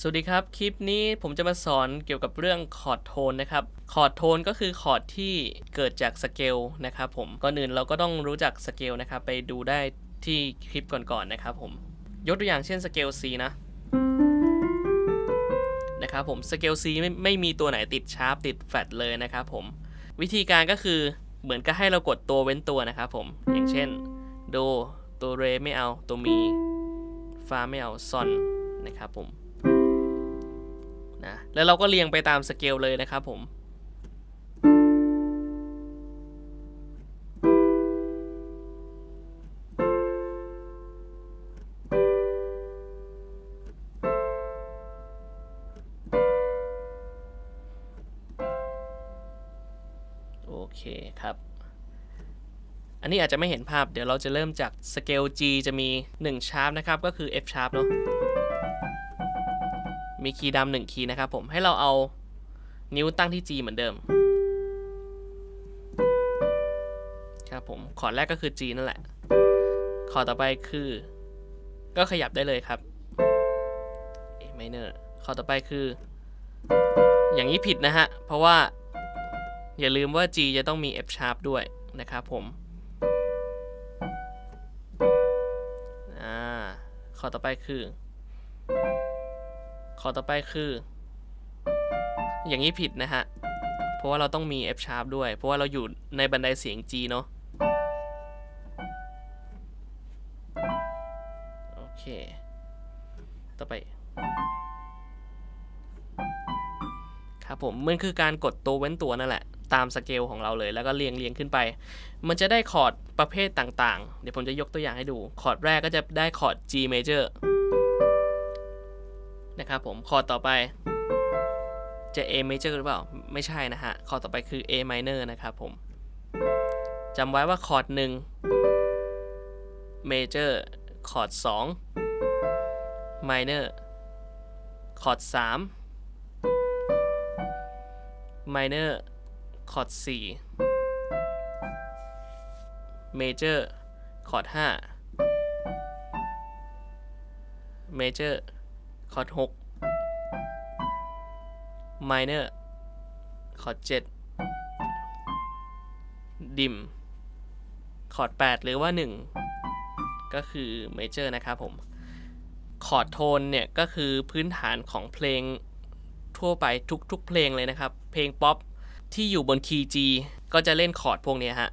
สวัสดีครับ คลิปนี้ผมจะมาสอนเกี่ยวกับเรื่องคอร์ดโทนนะครับ คอร์ดโทนก็คือคอร์ดที่เกิดจากสเกลนะครับผม ก่อนอื่นเราก็ต้องรู้จักสเกลนะครับ ไปดูได้ที่คลิปก่อนๆนะครับผม ยกตัวอย่างเช่นสเกล C นะ นะครับผม สเกล C ไม่ไม่มีตัวไหนติดชาร์ปติดแฟลตเลยนะครับผม วิธีการก็คือเหมือนกับให้เรากดตัวเว้นตัวนะครับผม อย่างเช่น โด ตัวเรไม่เอา ตัวมี ฟาไม่เอา ซอน นะครับผม นะแล้วเราก็เรียงไปตามสเกลเลยนะครับผมโอเคครับ อันนี้อาจจะไม่เห็นภาพ เดี๋ยวเราจะเริ่มจากสเกล G จะมี1ชาร์ปนะครับ ก็คือ F ชาร์ปเนาะ มีคีย์ดำหนึ่งคีย์นะครับผมให้เราเอานิ้วตั้งที่ G เหมือนเดิม ครับผมคอร์ดแรกก็คือ G นั่นแหละคอร์ดต่อไปคือ ก็ขยับได้เลยครับ A minor คอร์ดต่อไปคือ อย่างนี้ผิดนะฮะ เพราะว่า อย่าลืมว่า G จะต้องมี F sharp ด้วยนะครับผมอ่าคอร์ดต่อไปคือ ขอต่อไปคือ อย่างนี้ผิดนะฮะ เพราะว่าเราต้องมี F sharp ด้วย เพราะว่าเราอยู่ในบันไดเสียง G เนาะโอเค ต่อไป ครับผม มันคือการกดตัวเว้นตัวนั่นแหละ ตามสเกลของเราเลย แล้วก็เรียงเรียงขึ้นไป มันจะได้คอร์ดประเภทต่างๆ เดี๋ยวผมจะยกตัวอย่างให้ดู คอร์ดแรกก็จะได้คอร์ด G major นะครับผมคอร์ดต่อไปจะ A major หรือเปล่า ไม่ใช่นะฮะ คอร์ดต่อไปคือ A minor นะครับผมจำไว้ว่าคอร์ด1 major คอร์ด2 minor คอร์ด3 minor คอร์ด4 major คอร์ด5 major คอร์ด6 minor คอร์ด7 dim คอร์ด8หรือว่า1ก็คือ major นะครับผมคอร์ดโทนเนี่ยก็คือพื้นฐานของเพลงทั่วไปทุกๆเพลงเลยนะครับ เพลงป๊อปที่อยู่บนคีย์ G ก็จะเล่นคอร์ดพวกนี้ฮะ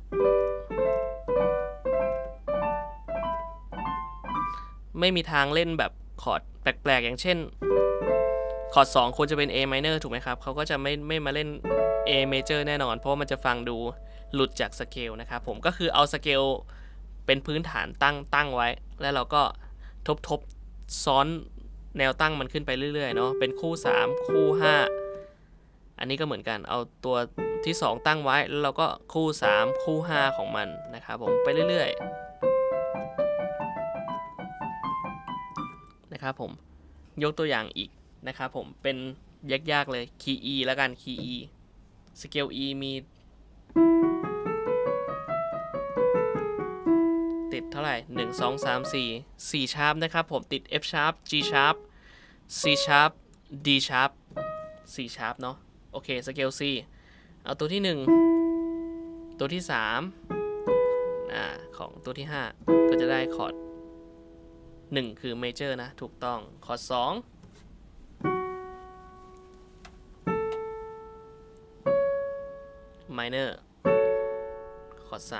ไม่มีทางเล่นแบบคอร์ด แปลกๆ อย่างเช่น คอร์ด2ควรจะเป็น A minor ถูกไหมครับ เขาก็จะไม่ไม่มาเล่น A major แน่นอน เพราะมันจะฟังดูหลุดจากสเกลนะครับผมก็คือเอาสเกลเป็นพื้นฐานตั้งตั้งไว้ แล้วเราก็ทบทบซ้อนแนวตั้งมันขึ้นไปเรื่อยๆเนาะเป็นคู่ 3 คู่ 5 อันนี้ก็เหมือนกันเอาตัวที่ 2 ตั้งไว้ แล้วเราก็คู่ 3 คู่ 5 ของมันนะครับผมไปเรื่อยๆ นะครับผมยกตัวอย่างอีกนะครับผมเป็นยากๆเลยคีย์ E แล้วกันคีย์ E สเกล E มี ติดเท่าไหร่ 1 2 3 4 4ชาร์ปนะครับผมติด F sharp G sharp C sharp D sharp C sharp เนาะโอเคสเกล C เอาตัวที่ 1 ตัวที่3อ่าของตัวที่ 5 ก็จะได้คอร์ด 1 คือ major นะ ถูกต้องคอร์ด2 minor คอร์ด3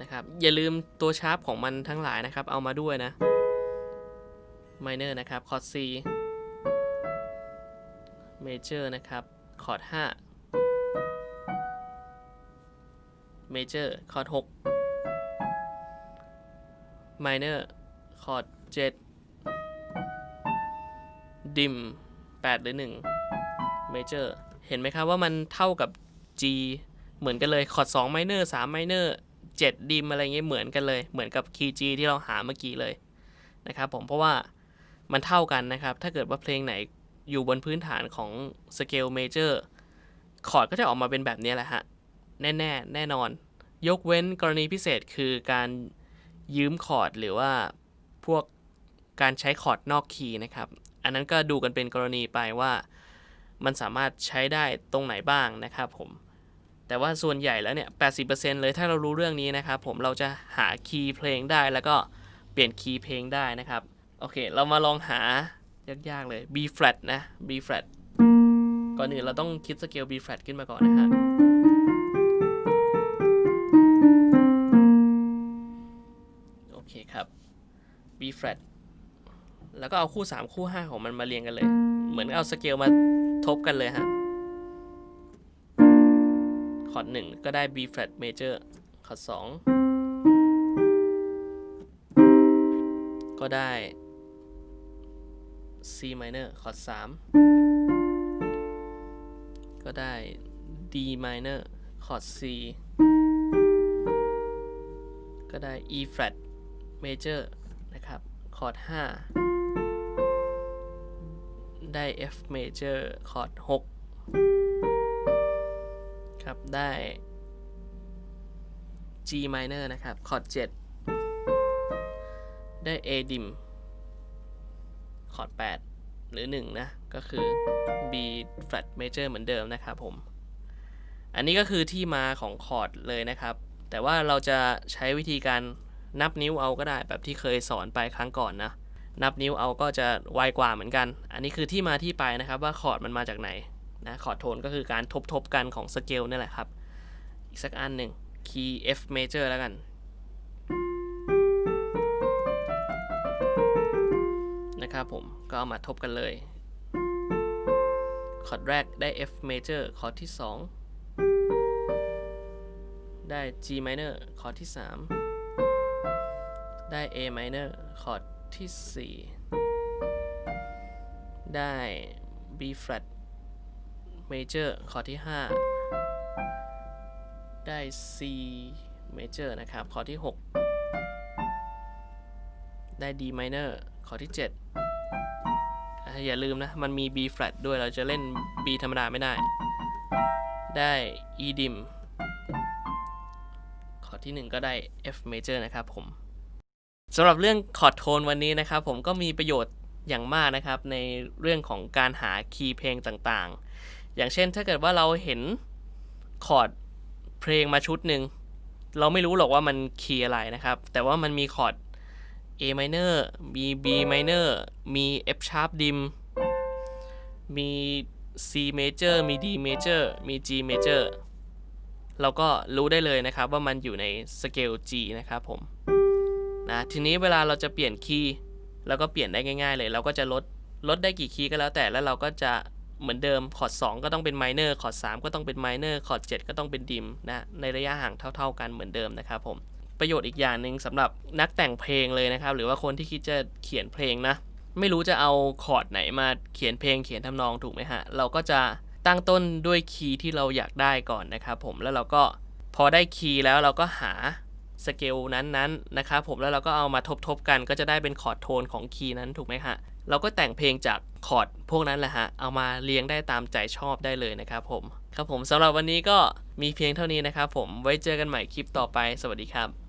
นะครับ อย่าลืมตัวชาร์ปของมันทั้งหลายนะครับ เอามาด้วยนะ minor นะครับ คอร์ด C major นะครับ คอร์ด5 major คอร์ด6 minor คอร์ด7 dim 8หรือ1 major เห็นไหมครับว่ามันเท่ากับ G เหมือนกันเลยคอร์ด2 minor 3 minor 7 dim อะไรเงี้ยเหมือนกันเลย เหมือนกับคีย์ G ที่เราหาเมื่อกี้เลยนะครับผมเพราะว่ามันเท่ากันนะครับ ถ้าเกิดว่าเพลงไหนอยู่บนพื้นฐานของสเกลเมเจอร์คอร์ดก็จะออกมาเป็นแบบนี้แหละฮะ แน่ ๆ แน่นอน ยกเว้นกรณีพิเศษคือการ ยืมคอร์ดหรือว่าพวกการใช้คอร์ดนอกคีย์นะครับ อันนั้นก็ดูกันเป็นกรณีไปว่ามันสามารถใช้ได้ตรงไหนบ้างนะครับผม แต่ว่าส่วนใหญ่แล้วเนี่ย 80%เลยถ้าเรารู้เรื่องนี้นะครับผมเราจะหาคีย์เพลงได้แล้วก็เปลี่ยนคีย์เพลงได้นะครับ โอเค เรามาลองหายากๆเลย B flat นะ B flat ก่อนอื่นเราต้องคิดสเกล B flat ขึ้นมาก่อนนะฮะโ B flat แล้วก็เอาคู่ 3 คู่ 5 ของมันมาเรียงกันเลย เหมือนเอาสเกลมาทบกันเลยฮะคอร์ดหนึ่งก็ได้ B flat major คอร์ดสองก็ได้ C minor คอร์ดสามก็ได้ D minor คอร์ด C ก็ได้ E flat major นะครับ คอร์ด 5 ได้ F major คอร์ด 6 ครับ ได้ G minor นะครับ คอร์ด 7 ได้ A dim คอร์ด 8 หรือ 1 นะ ก็คือ B flat major เหมือนเดิมนะครับผม อันนี้ก็คือที่มาของคอร์ดเลยนะครับ แต่ว่าเราจะใช้วิธีการ นับนิ้วเอาก็ได้แบบที่เคยสอนไปครั้งก่อนนะ นับนิ้วเอาก็จะไวกว่าเหมือนกัน อันนี้คือที่มาที่ไปนะครับว่าคอร์ดมันมาจากไหนนะคอร์ดโทนก็คือการทบทบกันของสเกลนี่แหละครับ อีกสักอันหนึ่ง key F major แล้วกันนะครับผมก็เอามาทบกันเลยคอร์ดแรกได้ F major คอร์ดที่ 2 ได้ G minor คอร์ดที่ 3 ได้ A minor คอร์ดที่ 4 ได้ B flat major คอร์ดที่ 5 ได้ C major นะครับ คอร์ดที่ 6 ได้ D minor คอร์ดที่ 7อะอย่าลืมนะ มันมี B flat ด้วยเราจะเล่น B ธรรมดาไม่ได้ ได้ E dim คอร์ดที่ 1 ก็ได้ F major นะครับผม สำหรับเรื่องคอร์ดโทนวันนี้นะครับ ผมก็มีประโยชน์อย่างมากนะครับ ในเรื่องของการหาคีย์เพลงต่างๆ อย่างเช่นถ้าเกิดว่าเราเห็นคอร์ดเพลงมาชุดหนึ่งเราไม่รู้หรอกว่ามันคีย์อะไรนะครับ แต่ว่ามันมีคอร์ด A minor มี B minor มี F sharp dim มี C major มี D major มี G major เราก็รู้ได้เลยนะครับว่ามันอยู่ในสเกล G นะครับผม นะทีนี้เวลาเราจะเปลี่ยนคีย์เราก็เปลี่ยนได้ง่าย ๆ เลย เราก็จะลดลดได้กี่คีย์ก็แล้วแต่แล้วเราก็จะเหมือนเดิมคอร์ด2ก็ต้องเป็น minor คอร์ด3ก็ต้องเป็น minor คอร์ด7ก็ต้องเป็น dim นะในระยะห่างเท่า ๆ กันเหมือนเดิมนะครับผมประโยชน์อีกอย่างหนึ่งสำหรับนักแต่งเพลงเลยนะครับ หรือว่าคนที่คิดจะเขียนเพลงนะ ไม่รู้จะเอาคอร์ดไหนมาเขียนเพลงเขียนทำนองถูกไหมฮะ เราก็จะตั้งต้นด้วยคีย์ที่เราอยากได้ก่อนนะครับผมแล้วเราก็พอได้คีย์แล้วเราก็หา สเกลนั้นๆนะครับผมแล้วเราก็เอามาทบๆกันก็จะได้เป็นคอร์ดโทนของคีย์นั้นถูกไหมฮะเราก็แต่งเพลงจากคอร์ดพวกนั้นแหละฮะเอามาเรียงได้ตามใจชอบได้เลยนะครับผมครับผมสำหรับวันนี้ก็มีเพียงเท่านี้นะครับผมไว้เจอกันใหม่คลิปต่อไปสวัสดีครับ